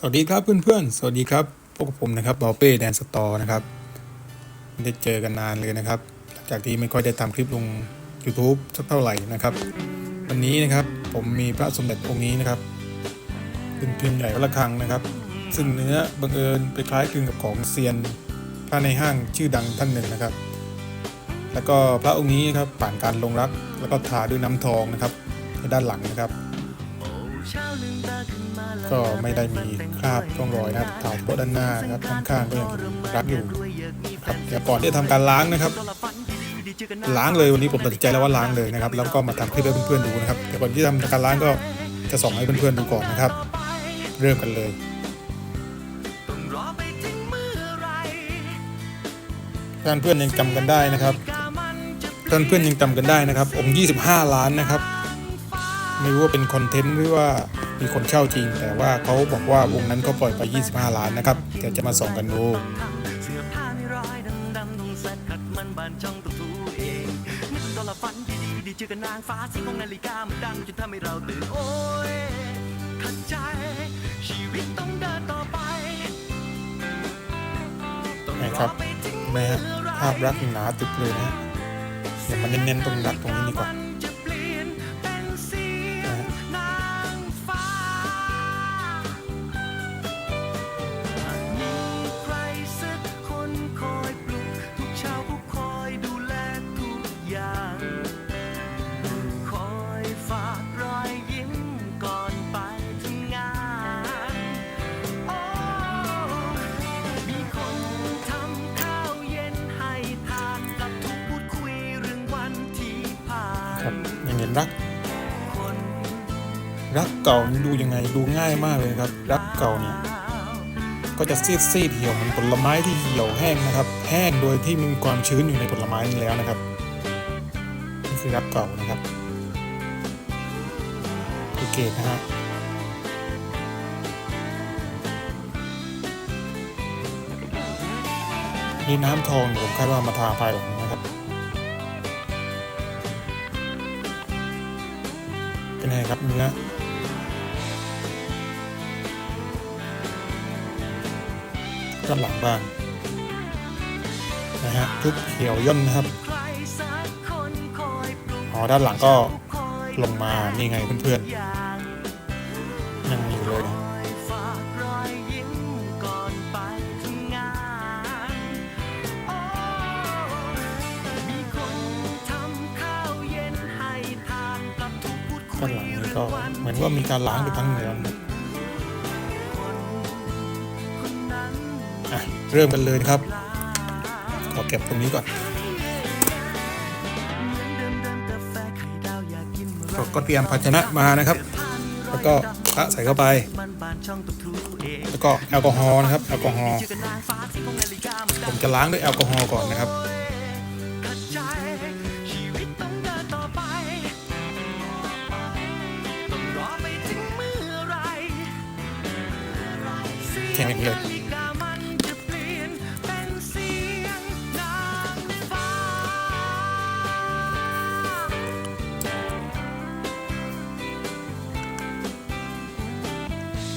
สวัสดีครับเพื่อนๆ สวัสดีครับพวกบผมนะครับบอเป้แดนสตอร์นะครับไม่ได้เจอกันนานเลยนะครับ หลังจากที่ไม่ค่อยได้ทำคลิปลง YouTube สักเท่าไหร่นะครับ วันนี้นะครับผมมีพระสมเด็จองค์นี้นะครับเป็นพิมพ์ใหญ่ระฆังนะครับ ซึ่งเนื้อบังเอิญไปคล้ายคลึงกับของเซียนพระในห้างชื่อดังท่านหนึ่งนะครับ แล้วก็พระองค์นี้นครับผ่านการลงรักแล้วก็ทาด้วยน้ำทองนะครับด้านหลังนะครับ ก็ไม่ได้มีคราบร่องรอยนะครับถ่ายเฉพด้านหน้านะครับข้างๆก็ยังรักอยู่ครับเดี๋ยวก่อนที่จะทำการล้างนะครับ ล้างเลยวันนี้ผมตัดสินใจแล้วว่าล้างเลยนะครับ แล้วก็มาทำคลิปให้เพื่อนๆดูนะครับแต่ก่อนที่ทำการล้างก็จะส่องให้เพื่อนๆดูก่อนนะครับ เริ่มกันเลยท่านเพื่อนยังจำกันได้นะครับท่านเพื่อนยังจำกันได้นะครับ องค์ 25 ล้านนะครับ ไม่รู้ว่าเป็นคอนเทนต์หรือว่ามีคนเช่าจริง แต่ว่าเขาบอกว่าวงนั้นเขาปล่อยไป 25 ล้านนะครับเดี๋ยวจะมาส่องกันดูเสื้อผ้ามีรอยดำดำๆต้องเซ็ตขัดมันบานช่องต้องถูเองนึกถึงตอนละฝันดีๆดีเจอกันนางฟ้าเสียงของนาฬิกามันดังจนทำให้เราตื่นโอ้ยขัดใจ ชีวิตต้องเดินต่อไปต้องไหนครับไปถึงแม่เมื่อไหรภาพรักหนาตึกเลยนะฮะเดี๋ยวมันเน้นๆตรงรักตรงนี้ดีกว่า รัก รักเก่านี่ดูยังไงดูง่ายมากเลยครับ รักเก่าเนี่ยก็จะซีดซีดเหี่ยวเหมือนผลไม้ที่เหี่ยวแห้งนะครับ แห้งโดยที่มีความชื้นอยู่ในผลไม้นี้แล้วนะครับนี่คือรักเก่านะครับดูเกตนะฮะนี่น้ำทองผมคาดว่ามาทาภายหลัง นะครับเป็นไงครับเนื้อด้านหลังบ้างนะฮะทุกเขียวย่นนะครับอ๋อด้านหลังก็ลงมานี่ไงเพื่อนๆ ด้านหลังนี้ก็เหมือนว่ามีการล้างไปทั้งเนื้อนะครับคนนั้นอะเริ่มกันเลยครับ ขอเก็บตรงนี้ก่อนก็เตรียมภาชนะมานะครับ แล้วก็พระใส่เข้าไป แล้วก็แอลกอฮอล์นะครับ แอลกอฮอล์ ผมจะล้างด้วยแอลกอฮอล์ก่อนนะครับ แค่นี้เลย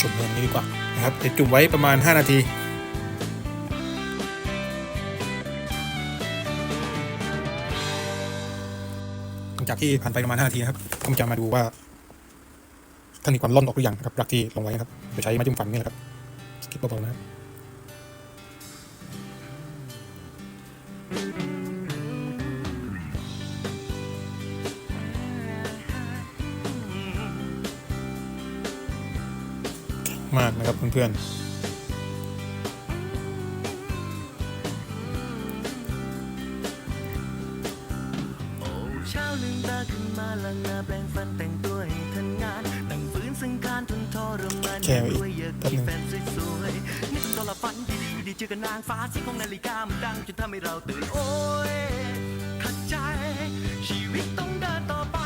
จุ่มเงินนี้ดีกว่านะครับเดี๋ยวจุ่มไว้ประมาณ 5 นาทีหลังจากที่ผ่านไปประมาณ 5 นาทีนะครับผมจะมาดูว่าท่านมีความร่อนออกหรือยังครับรักที่ลงไว้นะครับโดยใช้ไม้จิ้มฟันนี่แหละครับ สกิปเบาๆนะครับมากนะครับเพื่อนโอ้เช้าลืมตาขึ้นมาล้างหน้าแปรงฟันแต่งตัวให้ทันงานตั้งฝืนซึ่งการทนทรมานแค่อีกด้วยอยากแป๊บมีนึง เจอกันนางฟ้าเสียงของนาฬิกามันดังจนทำให้เราตื่นโอ้ยขัดใจ ชีวิตต้องเดินต่อไป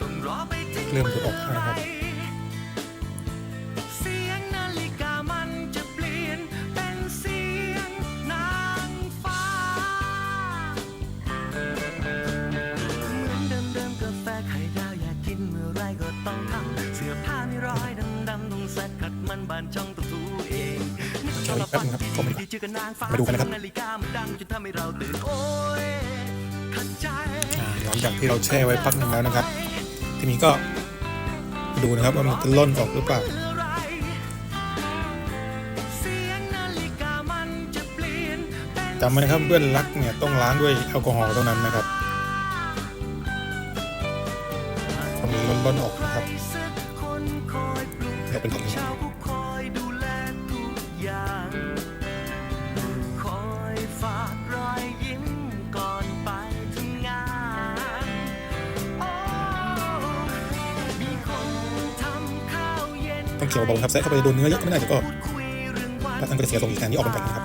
ต้องรอไปถึงเริ่มจะออกแล้วนะครับ ใช่แป๊บนึงครับเข้ามาดูดีๆเจอกันนางฟ้ามาดูกันนะครับนาฬิกามันดังจนทำให้เราตื่นโอ้ยขัดใจอ่าหลังจากที่เราแช่ไว้พักหนึ่งแล้วนะครับ ทีนี้ก็ดูนะครับว่ามันจะล่นออกหรือเปล่าเสียงนาฬิกามันจะเปลี่ยนเป็นจำไว้นะครับเบื้อนรักเนี่ยต้องล้างด้วยแอลกอฮอล์เท่านั้นนะครับความมีล้นๆออกนะครับใครสักคนคอยปลุกเนี่ยเป็นแบบนี้ เขียวเบาๆครับแซะเข้าไปโดนเนื้อเยอะก็ไม่น่าจะก็พูดคุยเรื่องวันแล้วท่านก็จะเสียทรงอีกแทนที่ออกเป็นแบบนี้ครับ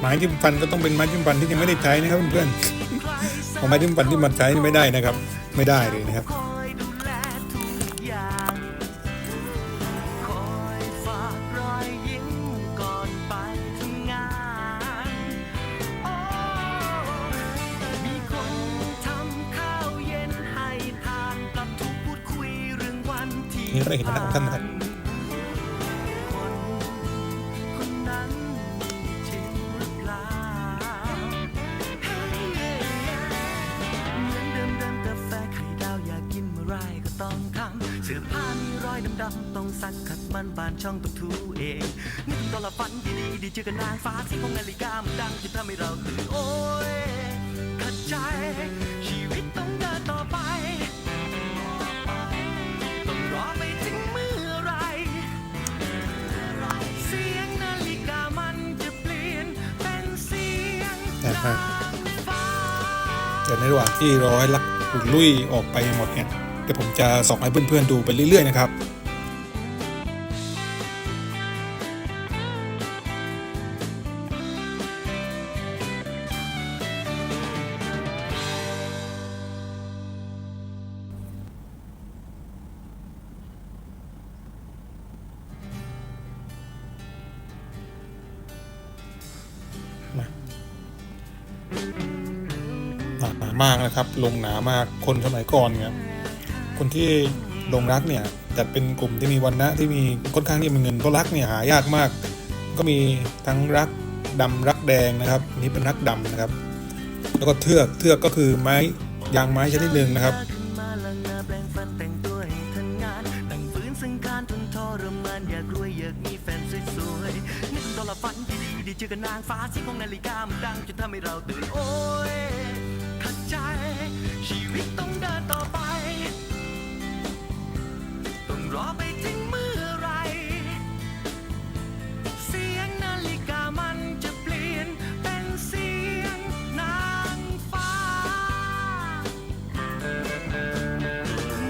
ไม้จิ้มฟันก็ต้องเป็นไม้จิ้มฟันที่ยังไม่ได้ใช้นะครับเพื่อนๆของไม้จิ้มฟันที่มันใช้นี่ไม่ได้นะครับ ไม่ได้เลยนะครับคอยดูแลทุกอย่างคอยฝากรอยยิ้มก่อนไปทำงานโอ้มีคนทำข้าวเย็นให้ทานกลับทุกพูดคุยเรื่องวันที่นี่ก็ได้เห็นหน้าของท่านนะครับ ดีๆดีเจอกันนางฟ้าที่ของนาฬิกามันดังจนทำให้เราตื่นโอ้ยขัดใจ ชีวิตต้องเดินต่อไป ต้องรอไปถึงเมื่อไหรเสียงนาฬิกามันจะเปลี่ยนเป็นเสียงได้ครับนางฟ้าแต่ในระหว่างที่รอให้ลักหลุดลุ่ยออกไปหมดเนี่ยเดี๋ยวผมจะส่องให้เพื่อนๆดูไปเรื่อยๆนะครับามากนะครับ ลงหนามากคนสมัยก่อนเนี่ยคนที่ลงรักเนี่ยจัดเป็นกลุ่มที่มีวันนะที่มีค่อนข้างที่มีเงินเพราะรักเนี่ยหายากมาก ก็มีทั้งรักดำรักแดงนะครับนนี้เป็นรักดำนะครับ แล้วก็เทือกเทือกก็คือไม้ยางไม้ชนิดหนึ่งนะครับฝันดีๆดีเจอกันนางฟ้าสีของนาฬิกามันดังจนทำให้เราตื่นโอ้ย ใจ ชีวิตต้องเดินต่อไป ต้องรอไปถึงเมื่อไร เสียงนาฬิกามันจะเปลี่ยนเป็นเสียงนางฟ้า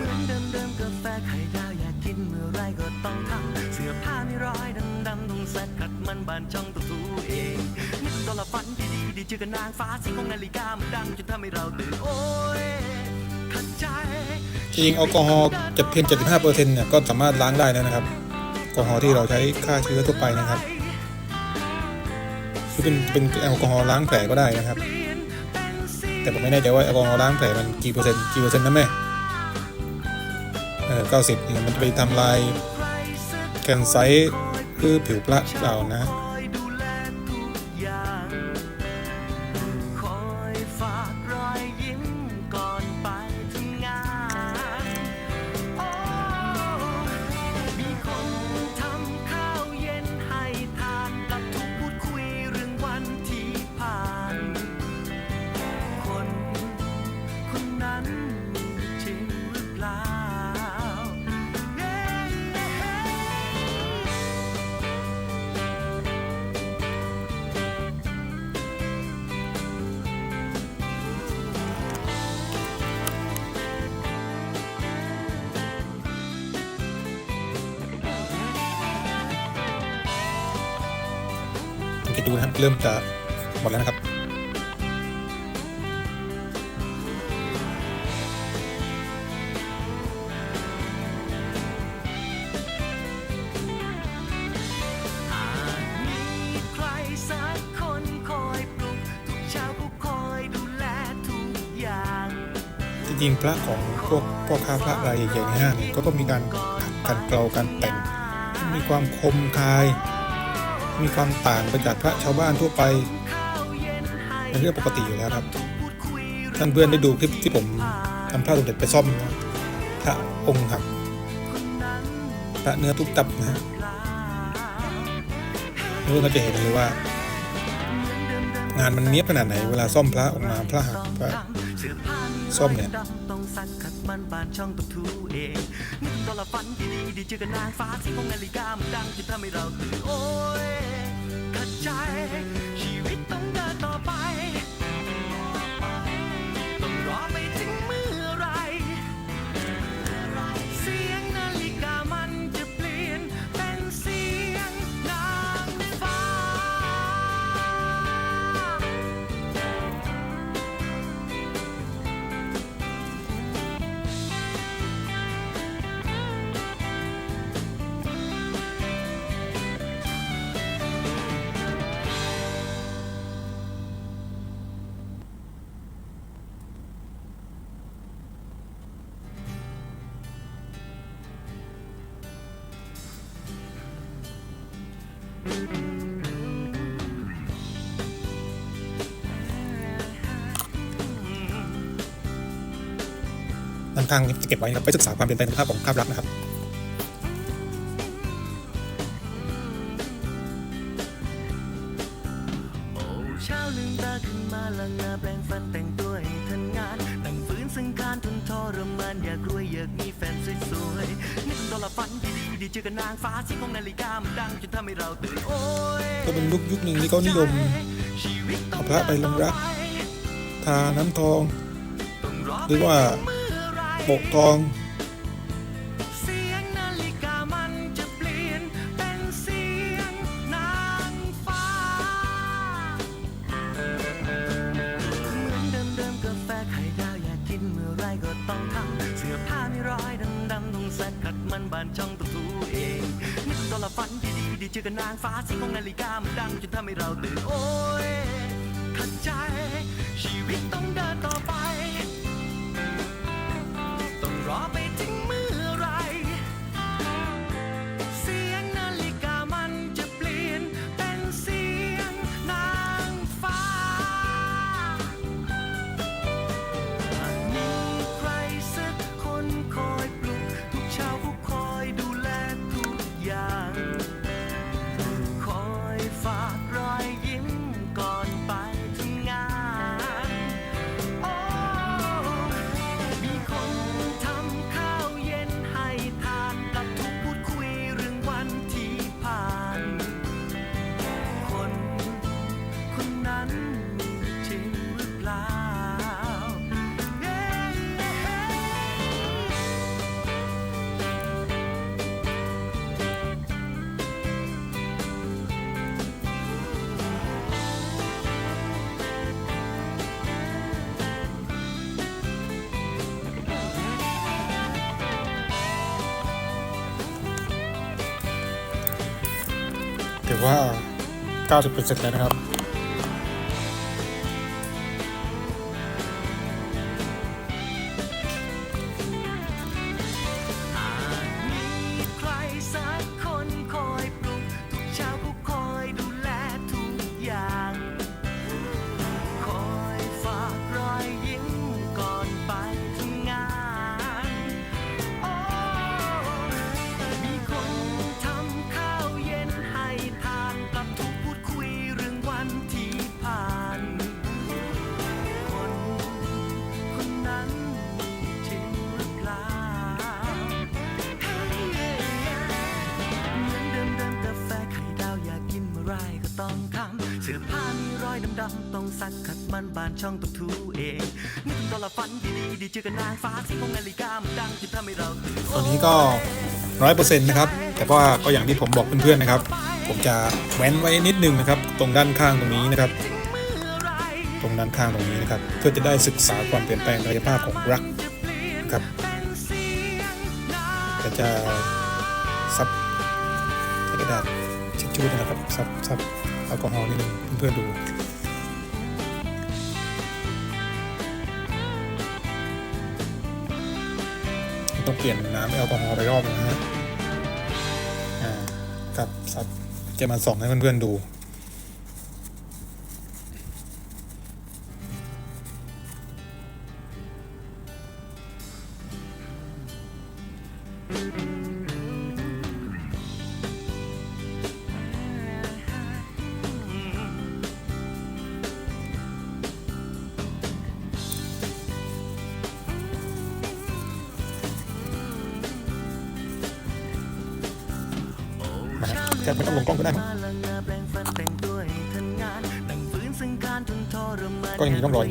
เหมือนเดิมเดิมกาแฟไข่ดาวอยากกินเมื่อไรก็ต้องทำเสื้อผ้ามีรอยดำดำต้องซักขัดมันบานช่องต้องทูเองนึกตอนละฝันดี ดีเจอกันนางฟ้าเสียงของนาฬิกามันดังจนทำให้เราตื่นโอ้ยขัดใจจริงแอลกอฮอล์จะเพียง 75%เนี่ยก็สามารถล้างได้แล้วนะครับแอลกอฮอล์ที่เราใช้ฆ่าเชื้อทั่วไปนะครับหรือเป็นเป็นแอลกอฮอล์ล้างแผลก็ได้นะครับ แต่ผมไม่แน่ใจว่าแอลกอฮอล์ล้างแผลมันกี่เปอร์เซ็นต์กี่เปอร์เซ็นต์นะแม่เออเก้าสิบเนี่ยมันจะไปทำลายแคนไซต์คือผิวพระเปล่านะ จะดูนะครับ เริ่มจะหมดแล้วนะครับจริงๆพระของพวกพ่อค้าพระรายใหญ่ๆในห้างเนี่ยก็ต้องมีการขัดการเกลาการแต่งมีความคมคาย มีความต่างไปจากพระชาวบ้านทั่วไปเป็นเรื่องปกติอยู่แล้วครับ ท่านเพื่อนได้ดูคลิปที่ผมทำพระสมเด็จไปซ่อมนะพระองค์หักพระเนื้อทุบตับนะฮะเพื่อนก็จะเห็นเลยว่า งานมันเนี้ยบขนาดไหน เวลาซ่อมพระออกมาพระหักพระ ส้มเนี่ยต้องสักขัดมันบานช่องต้องทูเองนึกตอนละฝันดีๆดีเจอกันนางฟ้าสีของนาฬิกามันดังจนทำให้เราตื่นโอ้ยขัดใจ ด้านข้างจะเก็บไว้นะครับไปศึกษาความเป็นไปของภาพของภาพลักษณ์นะครับโอ้เช้าลืมตาขึ้นมาล้างหน้าแปรงฟันแต่งตัวให้ทันงานตั้งฝืนสังขารทนทรมานอยากรวยอยากมีแฟนสวยๆนึกตอนละฝันดีๆดีเจอกันนางฟ้าสีของนาฬิกามันดังจนทำให้เราตื่นโอ้ยก็เป็นยุคยุคหนึ่งที่เขานิยมชีวิตต้เอาพระไปลงรักทาน้ำทองต้องรอหรือว่าไปถึงเมื่อไหรโปกทองเสียงนาฬิกามันจะเปลี่ยนเป็นเสียงนางฟ้าเหมือนเดิมเดิมๆกาแฟไข่ดาวอยากกินเมื่อไรก็ต้องทำเสื้อผ้ามีรอยดำดำๆต้องซักขัดมันบานช่องต้องถูเองนึกตอนละฝันดีๆดีเจอกันนางฟ้าสีของนาฬิกามันดังจนทำให้เราตื่นโอ้ยขัดใจ ชีวิตต้องเดินต่อ ว่า 90%แล้วนะครับ ดำต้องซักขัดมันบานช่องต้องทูเองนึกถึงตอนละฝันดีๆดีเจอกันนางฟ้าสีของนาฬิกามันดังจนทำให้เราตื่นตอนนี้ก็ร้อยเปอร์เซ็นต์นะครับ แต่ว่าก็อย่างที่ผมบอกเพื่อนๆนะครับ ผมจะแว้นไว้นิดนึงนะครับ ตรงด้านข้างตรงนี้นะครับ ตรงด้านข้างตรงนี้นะครับ เพื่อจะได้ศึกษาความเปลี่ยนแปลงกายภาพของรักจะครับเป็นเสียงนาก็จะซับกระดาษเช็ดชูนะครับซับซับแอลกอฮอล์นิดนึงเพื่อนๆดู ต้องเปลี่ยนน้ำแอลกอฮอล์ไปรอบนึงนะฮะ อ่าครับซับจะมาส่องให้เพื่อนๆดู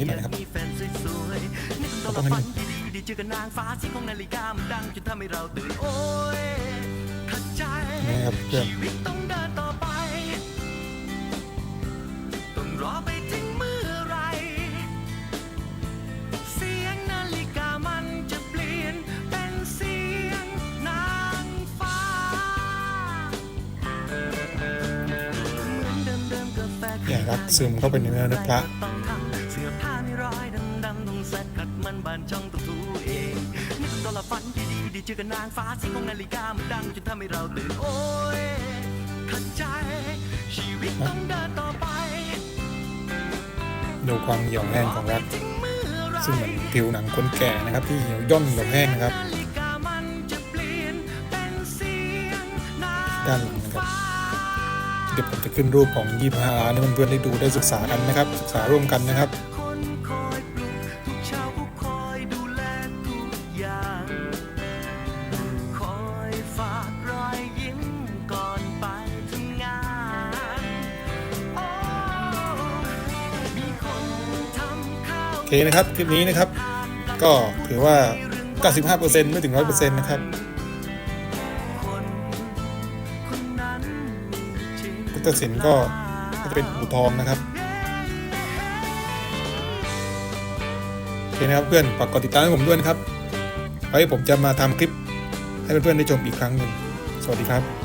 นก็ยังมีร่องรอยนิดหน่อยนะครับมีแฟนสวยๆนึกตอนฝันดีๆดีเจอกับนางฟ้าสีของนาฬิกามันดังจนทำให้เราตื่นโอ้ยขัดใจนี่นะครับเพื่อนชีวิตต้องเดินต่อไป ต้องรอไปถึงเมื่อไหรเสียงนาฬิกามันจะเปลี่ยนเป็นเสียงนางฟ้า เหมือนเดิมๆกาแฟเนี่ยครับซึมเข้าไปในเนื้อเนื้อพระ ละฝันดีๆดีเจอกับนางฟ้าสีของนาฬิกามันดังจนทำให้เราตื่นโอ้ยขัดใจ ชีวิตต้องเดินต่อไปดูความเหี่ยวแห้งของรักถึงเมื่อไหรซึ่งเหมือนผิวหนังคนแก่นะครับ ที่เหี่ยวย่นเหี่ยวแห้งนะครับนาฬิกามันจะเปลี่ยนเป็นเสียงนางด้านหลังนะครับเดี๋ยวผมจะขึ้นรูปของ25ล้านให้เพื่อนๆได้ดูได้ศึกษากันนะครับ ศึกษาร่วมกันนะครับ เคนะครับคลิปนี้นะครับ ก็ถือว่า 95%ไม่ถึง 100%นะครับพุทธศิลป์ก็ก็จะเป็นอู่ทองนะครับโอเคนะครับเพื่อนฝากกดติดตามให้ผมด้วยนะครับไว้ผมจะมาทำคลิปให้เพื่อนๆได้ชมอีกครั้งหนึ่งสวัสดีครับ